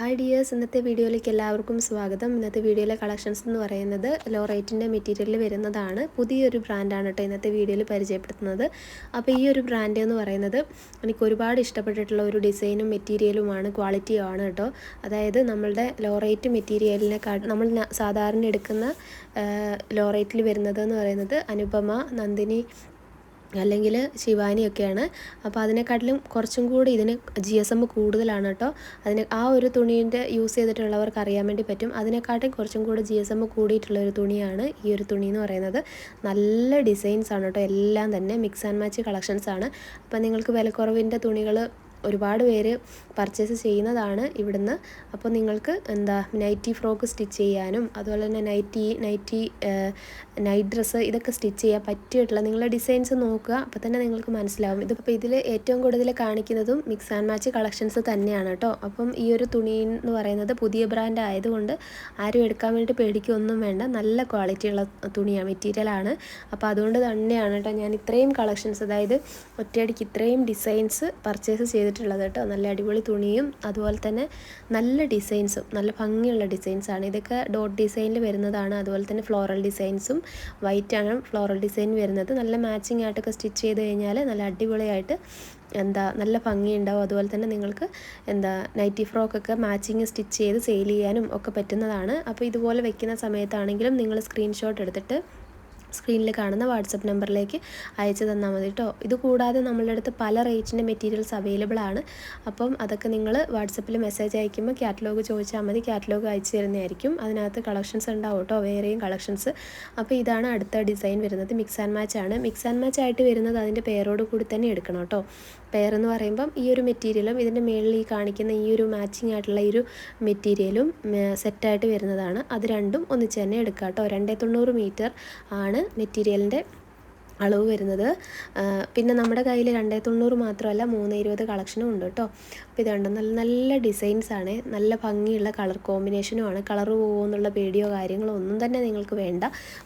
Hi dears ഇന്നത്തെ വീഡിയോയിലേക്ക് എല്ലാവർക്കും സ്വാഗതം. ഇന്നത്തെ വീഡിയോയിലെ കളക്ഷൻസ് എന്ന് പറയുന്നത് ലോ റേറ്റിന്റെ മെറ്റീരിയലിൽ വരുന്നതാണ്. പുതിയൊരു ബ്രാൻഡാണ് കേട്ടോ ഇന്നത്തെ വീഡിയോയിൽ പരിചയപ്പെടുത്തുന്നത്. അപ്പോൾ ഈ ഒരു ബ്രാൻഡ് എന്ന് പറയുന്നത് എനിക്ക് ഒരുപാട് ഇഷ്ടപ്പെട്ടിട്ടുള്ള ഒരു ഡിസൈനും മെറ്റീരിയലുമാണ് ക്വാളിറ്റിയുമാണ് കേട്ടോ. അതായത് നമ്മളുടെ ലോ റേറ്റ് മെറ്റീരിയലിനെ നമ്മൾ സാധാരണ എടുക്കുന്ന ലോ റേറ്റിൽ വരുന്നത് എന്ന് പറയുന്നത് അനുപമ നന്ദിനി അല്ലെങ്കിൽ ശിവാനിയൊക്കെയാണ്. അപ്പോൾ അതിനെക്കാട്ടിലും കുറച്ചും കൂടി ഇതിന് ജി എസ് എം കൂടുതലാണ് കേട്ടോ അതിന് ആ ഒരു തുണീന്റെ യൂസ് ചെയ്തിട്ടുള്ളവർക്ക് അറിയാൻ വേണ്ടി പറ്റും. അതിനെക്കാട്ടും കുറച്ചും കൂടി ജി എസ് എം കൂടിയിട്ടുള്ള ഒരു തുണിയാണ് ഈ ഒരു തുണി എന്ന് പറയുന്നത്. നല്ല ഡിസൈൻസ് ആണ് കേട്ടോ എല്ലാം തന്നെ മിക്സ് ആൻഡ് മാച്ച് കളക്ഷൻസ് ആണ്. അപ്പോൾ നിങ്ങൾക്ക് വിലക്കുറവിന്റെ തുണികൾ ഒരുപാട് പേര് പർച്ചേസ് ചെയ്യുന്നതാണ് ഇവിടുന്ന്. അപ്പോൾ നിങ്ങൾക്ക് എന്താ നൈറ്റി ഫ്രോക്ക് സ്റ്റിച്ച് ചെയ്യാനും അതുപോലെ തന്നെ നൈറ്റി നൈറ്റി നൈറ്റ് ഡ്രസ്സ് ഇതൊക്കെ സ്റ്റിച്ച് ചെയ്യാൻ പറ്റിയിട്ടുള്ള നിങ്ങളുടെ ഡിസൈൻസ് നോക്കുക. അപ്പോൾ തന്നെ നിങ്ങൾക്ക് മനസ്സിലാവും. ഇതിപ്പോൾ ഇതിൽ ഏറ്റവും കൂടുതൽ കാണിക്കുന്നതും മിക്സ് ആൻഡ് മാച്ച് കളക്ഷൻസ് തന്നെയാണ് കേട്ടോ. അപ്പം ഈ ഒരു തുണി എന്ന് പറയുന്നത് പുതിയ ബ്രാൻഡ് ആയതുകൊണ്ട് ആരും എടുക്കാൻ വേണ്ടി പേടിക്കൊന്നും വേണ്ട. നല്ല ക്വാളിറ്റിയുള്ള തുണിയാണ് മെറ്റീരിയലാണ് അപ്പോൾ അതുകൊണ്ട് തന്നെയാണ് കേട്ടോ ഞാൻ ഇത്രയും കളക്ഷൻസ് അതായത് ഒറ്റയടിക്ക് ഇത്രയും ഡിസൈൻസ് പർച്ചേസ് ചെയ്ത് ചെയ്തിട്ടുള്ളത് കേട്ടോ. നല്ല അടിപൊളി തുണിയും അതുപോലെ തന്നെ നല്ല ഡിസൈൻസും നല്ല ഭംഗിയുള്ള ഡിസൈൻസാണ്. ഇതൊക്കെ ഡോട്ട് ഡിസൈനിൽ വരുന്നതാണ്. അതുപോലെ തന്നെ ഫ്ലോറൽ ഡിസൈൻസും വൈറ്റ് ആണ് ഫ്ലോറൽ ഡിസൈൻ വരുന്നത്. നല്ല മാച്ചിങ് ആയിട്ടൊക്കെ സ്റ്റിച്ച് ചെയ്ത് കഴിഞ്ഞാൽ നല്ല അടിപൊളിയായിട്ട് എന്താ നല്ല ഭംഗിയുണ്ടാവും. അതുപോലെ തന്നെ നിങ്ങൾക്ക് എന്താ നൈറ്റി ഫ്രോക്കൊക്കെ മാച്ചിങ് സ്റ്റിച്ച് ചെയ്ത് സെയിൽ ചെയ്യാനും ഒക്കെ പറ്റുന്നതാണ്. അപ്പോൾ ഇതുപോലെ വെക്കുന്ന സമയത്താണെങ്കിലും നിങ്ങൾ സ്ക്രീൻഷോട്ട് എടുത്തിട്ട് സ്ക്രീനിൽ കാണുന്ന വാട്സപ്പ് നമ്പറിലേക്ക് അയച്ചു തന്നാൽ മതി കേട്ടോ. ഇത് കൂടാതെ നമ്മളുടെ അടുത്ത് പല റേറ്റിന്റെ മെറ്റീരിയൽസ് അവൈലബിൾ ആണ്. അപ്പം അതൊക്കെ നിങ്ങൾ വാട്സപ്പിൽ മെസ്സേജ് അയക്കുമ്പോൾ കാറ്റലോഗ് ചോദിച്ചാൽ മതി. കാറ്റലോഗ് അയച്ചു തരുന്നതായിരിക്കും. അതിനകത്ത് കളക്ഷൻസ് ഉണ്ടാവും കേട്ടോ. വേറെയും കളക്ഷൻസ്. അപ്പോൾ ഇതാണ് അടുത്ത ഡിസൈൻ വരുന്നത്. മിക്സ് ആൻഡ് മാച്ച് ആണ്. മിക്സ് ആൻഡ് മാച്ച് ആയിട്ട് വരുന്നത് അതിന്റെ പേരോട് കൂടി തന്നെ എടുക്കണം കേട്ടോ. പെയർ എന്ന് പറയുമ്പം ഈ ഒരു മെറ്റീരിയലും ഇതിന്റെ മേളിൽ ഈ കാണിക്കുന്ന ഈ ഒരു മാച്ചിങ് ആയിട്ടുള്ള ഈ ഒരു മെറ്റീരിയലും സെറ്റായിട്ട് വരുന്നതാണ്. അത് രണ്ടും ഒന്നിച്ച് തന്നെ എടുക്കുക കേട്ടോ. രണ്ടേ തൊണ്ണൂറ് മീറ്റർ ആണ് മെറ്റീരിയലിന്റെ അളവ് വരുന്നത്. പിന്നെ നമ്മുടെ കയ്യിൽ രണ്ടേ തൊണ്ണൂറ് മാത്രമല്ല മൂന്ന് ഇരുപത് കളക്ഷനും ഉണ്ട് കേട്ടോ അപ്പോൾ ഇതുണ്ട്. നല്ല നല്ല ഡിസൈൻസാണ് നല്ല ഭംഗിയുള്ള കളർ കോമ്പിനേഷനും ആണ്. കളർ പോകുമെന്നുള്ള പേടിയോ കാര്യങ്ങളോ ഒന്നും തന്നെ നിങ്ങൾക്ക് വേണ്ട.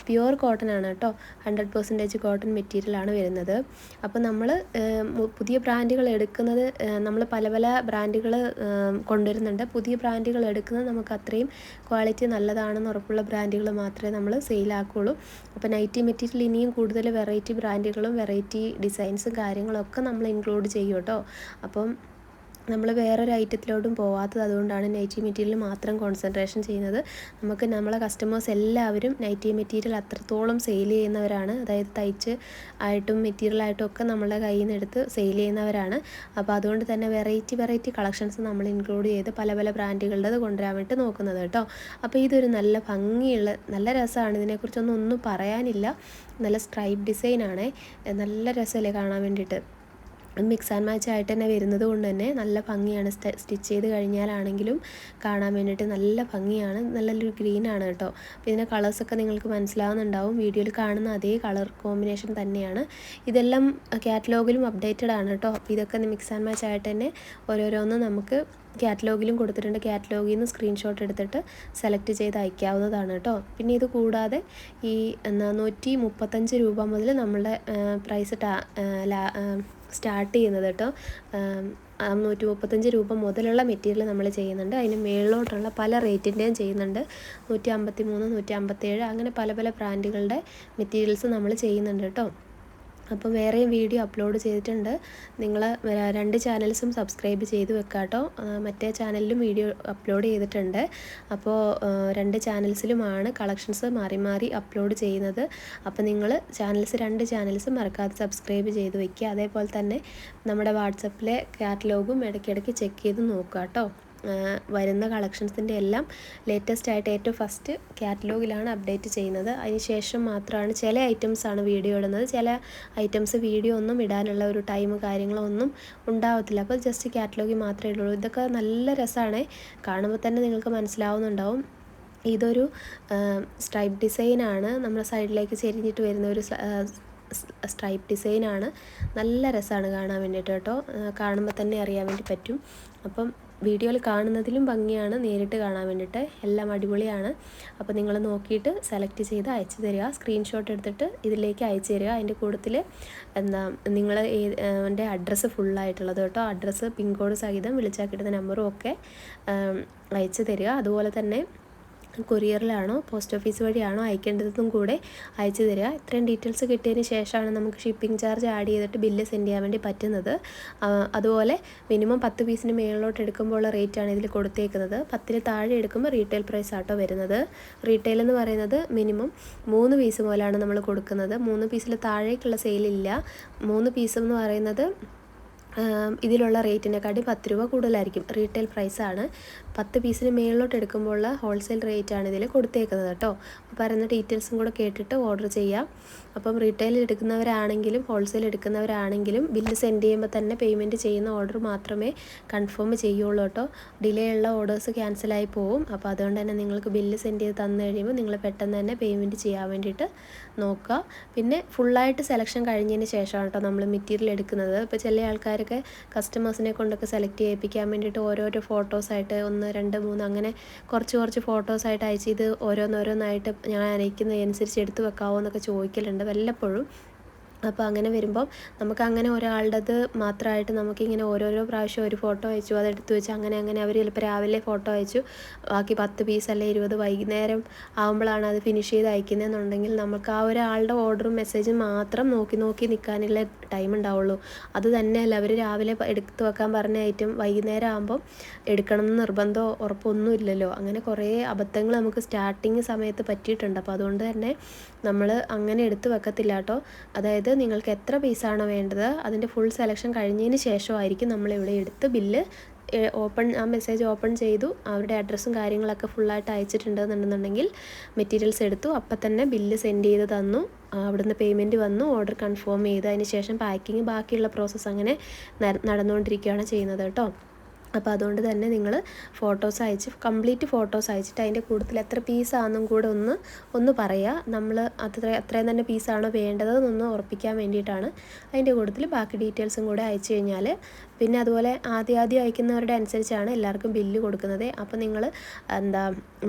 പ്യുവർ കോട്ടൺ ആണ് കേട്ടോ ഹൺഡ്രഡ് പെർസെന്റേജ് കോട്ടൺ മെറ്റീരിയലാണ് വരുന്നത്. അപ്പോൾ നമ്മൾ പുതിയ ബ്രാൻഡുകൾ എടുക്കുന്നത് നമ്മൾ പല പല ബ്രാൻഡുകൾ കൊണ്ടുവരുന്നുണ്ട്. പുതിയ ബ്രാൻഡുകൾ എടുക്കുന്നത് നമുക്ക് അത്രയും ക്വാളിറ്റി നല്ലതാണെന്ന് ഉറപ്പുള്ള ബ്രാൻഡുകൾ മാത്രമേ നമ്മൾ സെയിലാക്കുള്ളൂ. അപ്പോൾ നൈറ്റി മെറ്റീരിയൽ ഇനിയും കൂടുതൽ വെറൈറ്റി വെറൈറ്റി ബ്രാൻഡുകളും വെറൈറ്റി ഡിസൈൻസും കാര്യങ്ങളൊക്കെ നമ്മൾ ഇൻക്ലൂഡ് ചെയ്യും കേട്ടോ. അപ്പം നമ്മൾ വേറൊരു ഐറ്റത്തിലോട്ടും പോവാത്തത് അതുകൊണ്ടാണ് നൈറ്റി മെറ്റീരിയൽ മാത്രം കോൺസെൻട്രേഷൻ ചെയ്യുന്നത്. നമുക്ക് നമ്മളെ കസ്റ്റമേഴ്സ് എല്ലാവരും നൈറ്റി മെറ്റീരിയൽ അത്രത്തോളം സെയിൽ ചെയ്യുന്നവരാണ്. അതായത് തയ്ച്ച് ആയിട്ടും മെറ്റീരിയൽ ആയിട്ടും ഒക്കെ നമ്മളെ കയ്യിൽ നിന്ന് എടുത്ത് സെയിൽ ചെയ്യുന്നവരാണ്. അപ്പോൾ അതുകൊണ്ട് തന്നെ വെറൈറ്റി വെറൈറ്റി കളക്ഷൻസ് നമ്മൾ ഇൻക്ലൂഡ് ചെയ്ത് പല പല ബ്രാൻഡുകളുടെ കൊണ്ടുവരാൻ വേണ്ടി നോക്കുന്നത് കേട്ടോ. അപ്പോൾ ഇതൊരു നല്ല ഭംഗിയുള്ള നല്ല രസമാണ്. ഇതിനെക്കുറിച്ചൊന്നും ഒന്നും പറയാനില്ല. നല്ല സ്ട്രൈപ്പ് ഡിസൈനാണ് നല്ല രസമല്ലേ കാണാൻ വേണ്ടിയിട്ട്? മിക്സ് ആൻഡ് മാച്ച് ആയിട്ട് തന്നെ വരുന്നത് കൊണ്ട് തന്നെ നല്ല ഭംഗിയാണ് സ്റ്റിച്ച് ചെയ്ത് കഴിഞ്ഞാലാണെങ്കിലും കാണാൻ വേണ്ടിയിട്ട് നല്ല ഭംഗിയാണ്. നല്ലൊരു ഗ്രീൻ ആണ് കേട്ടോ. അപ്പോൾ ഇതിന്റെ കളേഴ്സൊക്കെ നിങ്ങൾക്ക് മനസ്സിലാവുന്നുണ്ടാവും. വീഡിയോയിൽ കാണുന്ന അതേ കളർ കോമ്പിനേഷൻ തന്നെയാണ്. ഇതെല്ലാം കാറ്റലോഗിലും അപ്ഡേറ്റഡ് ആണ് കേട്ടോ. അപ്പോൾ ഇതൊക്കെ മിക്സ് ആൻഡ് മാച്ച് ആയിട്ട് തന്നെ ഓരോരോന്ന് നമുക്ക് കാറ്റലോഗിലും കൊടുത്തിട്ടുണ്ട്. കാറ്റലോഗിൽ നിന്ന് സ്ക്രീൻഷോട്ട് എടുത്തിട്ട് സെലക്ട് ചെയ്ത് അയക്കാവുന്നതാണ് കേട്ടോ. പിന്നെ ഇത് കൂടാതെ ഈ നൂറ്റി മുപ്പത്തഞ്ച് രൂപ മുതൽ നമ്മളുടെ പ്രൈസ് ടാ സ്റ്റാർട്ട് ചെയ്യുന്നത് കേട്ടോ. നൂറ്റി മുപ്പത്തഞ്ച് രൂപ മുതലുള്ള മെറ്റീരിയൽ നമ്മൾ ചെയ്യുന്നുണ്ട്. അതിന് മേളിലോട്ടുള്ള പല റേറ്റിന്റെയും ചെയ്യുന്നുണ്ട്. നൂറ്റി അമ്പത്തി മൂന്ന് നൂറ്റി അമ്പത്തേഴ് അങ്ങനെ പല പല ബ്രാൻഡുകളുടെ മെറ്റീരിയൽസ് നമ്മൾ ചെയ്യുന്നുണ്ട് കേട്ടോ. അപ്പോൾ വേറെയും വീഡിയോ അപ്ലോഡ് ചെയ്തിട്ടുണ്ട്. നിങ്ങൾ രണ്ട് ചാനൽസും സബ്സ്ക്രൈബ് ചെയ്ത് വെക്കാട്ടോ മറ്റേ ചാനലിലും വീഡിയോ അപ്ലോഡ് ചെയ്തിട്ടുണ്ട്. അപ്പോൾ രണ്ട് ചാനൽസിലുമാണ് കളക്ഷൻസ് മാറി മാറി അപ്ലോഡ് ചെയ്യുന്നത്. അപ്പോൾ നിങ്ങൾ ചാനൽസ് രണ്ട് ചാനൽസും മറക്കാതെ സബ്സ്ക്രൈബ് ചെയ്ത് വെക്കുക. അതേപോലെ തന്നെ നമ്മുടെ വാട്സപ്പിലെ കാറ്റലോഗും ഇടയ്ക്കിടയ്ക്ക് ചെക്ക് ചെയ്ത് നോക്കുക കേട്ടോ വരുന്ന കളക്ഷൻസിന്റെ എല്ലാം ലേറ്റസ്റ്റ് ആയിട്ട് ഏറ്റവും ഫസ്റ്റ് കാറ്റലോഗിലാണ് അപ്ഡേറ്റ് ചെയ്യുന്നത്. അതിന് ശേഷം മാത്രമാണ് ചില ഐറ്റംസ് ആണ് വീഡിയോ ഇടുന്നത്. ചില ഐറ്റംസ് വീഡിയോ ഒന്നും ഇടാനുള്ള ഒരു ടൈം കാര്യങ്ങളോ ഒന്നും ഉണ്ടാവത്തില്ല. അപ്പോൾ ജസ്റ്റ് കാറ്റലോഗി മാത്രമേ ഉള്ളൂ ഇതൊക്കെ നല്ല രസമാണ്. കാണുമ്പോൾ തന്നെ നിങ്ങൾക്ക് മനസ്സിലാവുന്നുണ്ടാവും. ഇതൊരു സ്ട്രൈപ്പ് ഡിസൈനാണ്. നമ്മുടെ സൈഡിലേക്ക് ചെരിഞ്ഞിട്ട് വരുന്ന ഒരു സ്ട്രൈപ്പ് ഡിസൈനാണ്. നല്ല രസമാണ് കാണാൻ വേണ്ടിയിട്ട് കേട്ടോ. കാണുമ്പോൾ തന്നെ അറിയാൻ വേണ്ടി പറ്റും. അപ്പം വീഡിയോയിൽ കാണുന്നതിലും ഭംഗിയാണ്. നേരിട്ട് കാണാൻ വേണ്ടിയിട്ട് എല്ലാം അടിപൊളിയാണ്. അപ്പോൾ നിങ്ങൾ നോക്കിയിട്ട് സെലക്ട് ചെയ്ത് അയച്ചു തരിക. സ്ക്രീൻഷോട്ട് എടുത്തിട്ട് ഇതിലേക്ക് അയച്ചു തരിക. അതിന്റെ കൂട്ടത്തിൽ എന്താ നിങ്ങൾ എന്റെ അഡ്രസ്സ് ഫുള്ളായിട്ടുള്ളത് കേട്ടോ. അഡ്രസ്സ് പിൻകോഡ് സഹിതം വിളിച്ചാൽ കിട്ടുന്ന നമ്പറും ഒക്കെ അയച്ചു തരിക. അതുപോലെ തന്നെ കൊറിയറിലാണോ പോസ്റ്റ് ഓഫീസ് വഴിയാണോ അയക്കേണ്ടതെന്നും കൂടെ അയച്ചു തരിക. ഇത്രയും ഡീറ്റെയിൽസ് കിട്ടിയതിന് ശേഷമാണ് നമുക്ക് ഷിപ്പിംഗ് ചാർജ് ആഡ് ചെയ്തിട്ട് ബില്ല് സെൻഡ് ചെയ്യാൻ വേണ്ടി പറ്റുന്നത്. അതുപോലെ മിനിമം പത്ത് പീസിന് മേളിലോട്ട് ഉള്ള ആണ് ഇതിൽ കൊടുത്തേക്കുന്നത്. പത്തിന് താഴെ എടുക്കുമ്പോൾ റീറ്റെയിൽ പ്രൈസ് ആട്ടോ വരുന്നത്. റീറ്റെയിൽ എന്ന് പറയുന്നത് മിനിമം മൂന്ന് പീസ് പോലെയാണ് നമ്മൾ കൊടുക്കുന്നത്. മൂന്ന് പീസിൽ താഴേക്കുള്ള സെയിലില്ല മൂന്ന് പീസ് എന്ന് പറയുന്നത് ഇതിലുള്ള റേറ്റിനെക്കാട്ടി പത്ത് രൂപ കൂടുതലായിരിക്കും. റീറ്റെയിൽ പ്രൈസാണ് പത്ത് പീസിന് മേളിലോട്ട് എടുക്കുമ്പോൾ ഹോൾസെയിൽ റേറ്റാണ് ഇതിൽ കൊടുത്തേക്കുന്നത് കേട്ടോ. അപ്പോൾ പറയുന്ന ഡീറ്റെയിൽസും കൂടെ കേട്ടിട്ട് ഓർഡർ ചെയ്യാം. അപ്പം റീറ്റെയിൽ എടുക്കുന്നവരാണെങ്കിലും ഹോൾസെയിൽ എടുക്കുന്നവരാണെങ്കിലും ബില്ല് സെൻഡ് ചെയ്യുമ്പോൾ തന്നെ പേയ്മെന്റ് ചെയ്യുന്ന ഓർഡർ മാത്രമേ കൺഫേം ചെയ്യുള്ളൂ കേട്ടോ. ഡിലേ ഉള്ള ഓർഡേഴ്സ് ക്യാൻസലായി പോവും. അപ്പോൾ അതുകൊണ്ട് തന്നെ നിങ്ങൾക്ക് ബില്ല് സെൻഡ് ചെയ്ത് തന്നു കഴിയുമ്പോൾ നിങ്ങൾ പെട്ടെന്ന് തന്നെ പേയ്മെന്റ് ചെയ്യാൻ വേണ്ടിയിട്ട് നോക്കുക. പിന്നെ ഫുള്ളായിട്ട് സെലക്ഷൻ കഴിഞ്ഞതിന് ശേഷമാണ് കേട്ടോ നമ്മൾ മെറ്റീരിയൽ എടുക്കുന്നത്. ഇപ്പോൾ ചില ആൾക്കാരൊക്കെ കസ്റ്റമേഴ്സിനെ കൊണ്ടൊക്കെ സെലക്ട് ചെയ്യിപ്പിക്കാൻ വേണ്ടിയിട്ട് ഓരോരോ ഫോട്ടോസായിട്ട് ഒന്ന് രണ്ട് മൂന്ന് അങ്ങനെ കുറച്ച് കുറച്ച് ഫോട്ടോസായിട്ട് അയച്ച് ഇത് ഓരോന്നോരോന്നായിട്ട് ഞാൻ അയക്കുന്നതനുസരിച്ച് എടുത്ത് വെക്കാവോ എന്നൊക്കെ ചോദിക്കലുണ്ട് വല്ലപ്പോഴും. അപ്പോൾ അങ്ങനെ വരുമ്പം നമുക്ക് അങ്ങനെ ഒരാളുടേത് മാത്രമായിട്ട് നമുക്കിങ്ങനെ ഓരോരോ പ്രാവശ്യം ഒരു ഫോട്ടോ അയച്ചു അത് എടുത്തു വെച്ച് അങ്ങനെ അങ്ങനെ അവർ ചിലപ്പോൾ രാവിലെ ഫോട്ടോ അയച്ചു. ബാക്കി പത്ത് പീസ് അല്ലെ ഇരുപത് വൈകുന്നേരം ആകുമ്പോഴാണ് അത് ഫിനിഷ് ചെയ്ത് അയക്കുന്നതെന്നുണ്ടെങ്കിൽ നമുക്ക് ആ ഒരാളുടെ ഓർഡറും മെസ്സേജും മാത്രം നോക്കി നോക്കി നിൽക്കാനുള്ള ടൈം ഉണ്ടാവുള്ളൂ. അത് തന്നെയല്ല അവർ രാവിലെ എടുത്ത് വെക്കാൻ പറഞ്ഞ ഐറ്റം വൈകുന്നേരം ആകുമ്പം എടുക്കണം എന്ന് നിർബന്ധമോ ഉറപ്പൊന്നുമില്ലല്ലോ. അങ്ങനെ കുറേ അബദ്ധങ്ങൾ നമുക്ക് സ്റ്റാർട്ടിങ് സമയത്ത് പറ്റിയിട്ടുണ്ട്. അപ്പോൾ അതുകൊണ്ട് തന്നെ നമ്മൾ അങ്ങനെ എടുത്ത് വെക്കത്തില്ല കേട്ടോ. അതായത് നിങ്ങൾക്ക് എത്ര പീസാണോ വേണ്ടത് അതിന്റെ ഫുൾ സെലക്ഷൻ കഴിഞ്ഞതിന് ശേഷമായിരിക്കും നമ്മളിവിടെ എടുത്ത് ബില്ല് ഓപ്പൺ ആ മെസ്സേജ് ഓപ്പൺ ചെയ്തു. അവരുടെ അഡ്രസ്സും കാര്യങ്ങളൊക്കെ ഫുള്ളായിട്ട് അയച്ചിട്ടുണ്ടെന്നുണ്ടെന്നുണ്ടെങ്കിൽ മെറ്റീരിയൽസ് എടുത്തു. അപ്പം തന്നെ ബില്ല് സെൻഡ് ചെയ്ത് തന്നു. അവിടുന്ന് പേയ്മെന്റ് വന്നു. ഓർഡർ കൺഫേം ചെയ്ത്. അതിന് ശേഷം പാക്കിങ് ബാക്കിയുള്ള പ്രോസസ്സ് അങ്ങനെ നടന്നുകൊണ്ടിരിക്കുകയാണ് ചെയ്യുന്നത് കേട്ടോ. അപ്പോൾ അതുകൊണ്ട് തന്നെ നിങ്ങൾ ഫോട്ടോസ് അയച്ച് കംപ്ലീറ്റ് ഫോട്ടോസ് അയച്ചിട്ട് അതിന്റെ കൂടുതൽ എത്ര പീസാണെന്നും കൂടെ ഒന്ന് ഒന്ന് പറയുക. നമ്മൾ അത്ര അത്രയും തന്നെ പീസാണോ വേണ്ടതെന്നൊന്ന് ഉറപ്പിക്കാൻ വേണ്ടിയിട്ടാണ് അതിന്റെ കൂടുതൽ ബാക്കി ഡീറ്റെയിൽസും കൂടെ അയച്ചു കഴിഞ്ഞാൽ. പിന്നെ അതുപോലെ ആദ്യം ആദ്യം അയക്കുന്നവരുടെ അനുസരിച്ചാണ് എല്ലാവർക്കും ബില്ല് കൊടുക്കുന്നത്. അപ്പോൾ നിങ്ങൾ എന്താ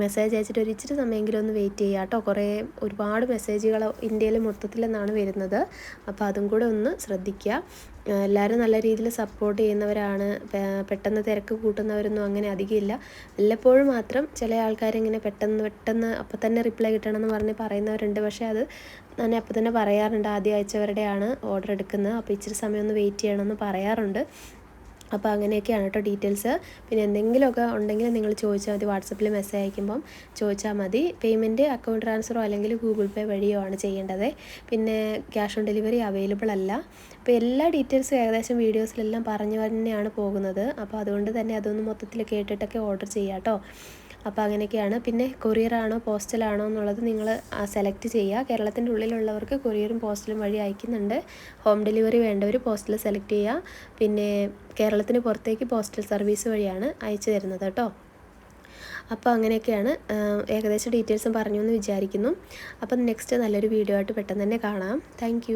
മെസ്സേജ് അയച്ചിട്ട് ഒരു ഇച്ചിരി സമയമെങ്കിലും ഒന്ന് വെയിറ്റ് ചെയ്യുക കേട്ടോ. കുറേ ഒരുപാട് മെസ്സേജുകൾ ഇന്ത്യയിൽ മൊത്തത്തിൽ നിന്നാണ് വരുന്നത്. അപ്പോൾ അതും കൂടെ ഒന്ന് ശ്രദ്ധിക്കുക. എല്ലാവരും നല്ല രീതിയിൽ സപ്പോർട്ട് ചെയ്യുന്നവരാണ്. പെട്ടെന്ന് തിരക്ക് കൂട്ടുന്നവരൊന്നും അങ്ങനെ അധികമില്ല വല്ലപ്പോഴും മാത്രം ചില ആൾക്കാരിങ്ങനെ പെട്ടെന്ന് പെട്ടെന്ന് അപ്പം തന്നെ റിപ്ലൈ കിട്ടണമെന്ന് പറഞ്ഞ് പറയുന്നവരുണ്ട്. പക്ഷേ അത് ഞാൻ അപ്പം തന്നെ പറയാറുണ്ട്. ആദ്യം അയച്ചവരുടെയാണ് ഓർഡർ എടുക്കുന്നത്. അപ്പോൾ ഇച്ചിരി സമയം ഒന്ന് വെയിറ്റ് ചെയ്യണമെന്ന് പറയാറുണ്ട്. അപ്പോൾ അങ്ങനെയൊക്കെയാണ് കേട്ടോ ഡീറ്റെയിൽസ്. പിന്നെ എന്തെങ്കിലുമൊക്കെ ഉണ്ടെങ്കിൽ നിങ്ങൾ ചോദിച്ചാൽ മതി. വാട്സപ്പിൽ മെസ്സേജ് അയക്കുമ്പം ചോദിച്ചാൽ മതി. പേയ്മെന്റ് അക്കൗണ്ട് ട്രാൻസ്ഫറോ അല്ലെങ്കിൽ ഗൂഗിൾ പേ വഴിയോ ആണ് ചെയ്യേണ്ടത്. പിന്നെ ക്യാഷ് ഓൺ ഡെലിവറി അവൈലബിൾ അല്ല. അപ്പോൾ എല്ലാ ഡീറ്റെയിൽസും ഏകദേശം വീഡിയോസിലെല്ലാം പറഞ്ഞു തന്നെയാണ് പോകുന്നത്. അപ്പോൾ അതുകൊണ്ട് തന്നെ അതൊന്ന് മൊത്തത്തിൽ കേട്ടിട്ടൊക്കെ ഓർഡർ ചെയ്യാം കേട്ടോ. അപ്പോൾ അങ്ങനെയൊക്കെയാണ്. പിന്നെ കൊറിയറാണോ പോസ്റ്റലാണോ എന്നുള്ളത് നിങ്ങൾ സെലക്ട് ചെയ്യുക. കേരളത്തിന്റെ ഉള്ളിലുള്ളവർക്ക് കൊറിയറും പോസ്റ്റലും വഴി അയക്കുന്നുണ്ട്. ഹോം ഡെലിവറി വേണ്ടവർ പോസ്റ്റൽ സെലക്ട് ചെയ്യുക. പിന്നെ കേരളത്തിന് പുറത്തേക്ക് പോസ്റ്റൽ സർവീസ് വഴിയാണ് അയച്ചു തരുന്നത് കേട്ടോ. അപ്പോൾ അങ്ങനെയൊക്കെയാണ് ഏകദേശം ഡീറ്റെയിൽസും പറഞ്ഞു എന്ന് വിചാരിക്കുന്നു. അപ്പം നെക്സ്റ്റ് നല്ലൊരു വീഡിയോ ആയിട്ട് പെട്ടെന്ന് തന്നെ കാണാം. താങ്ക്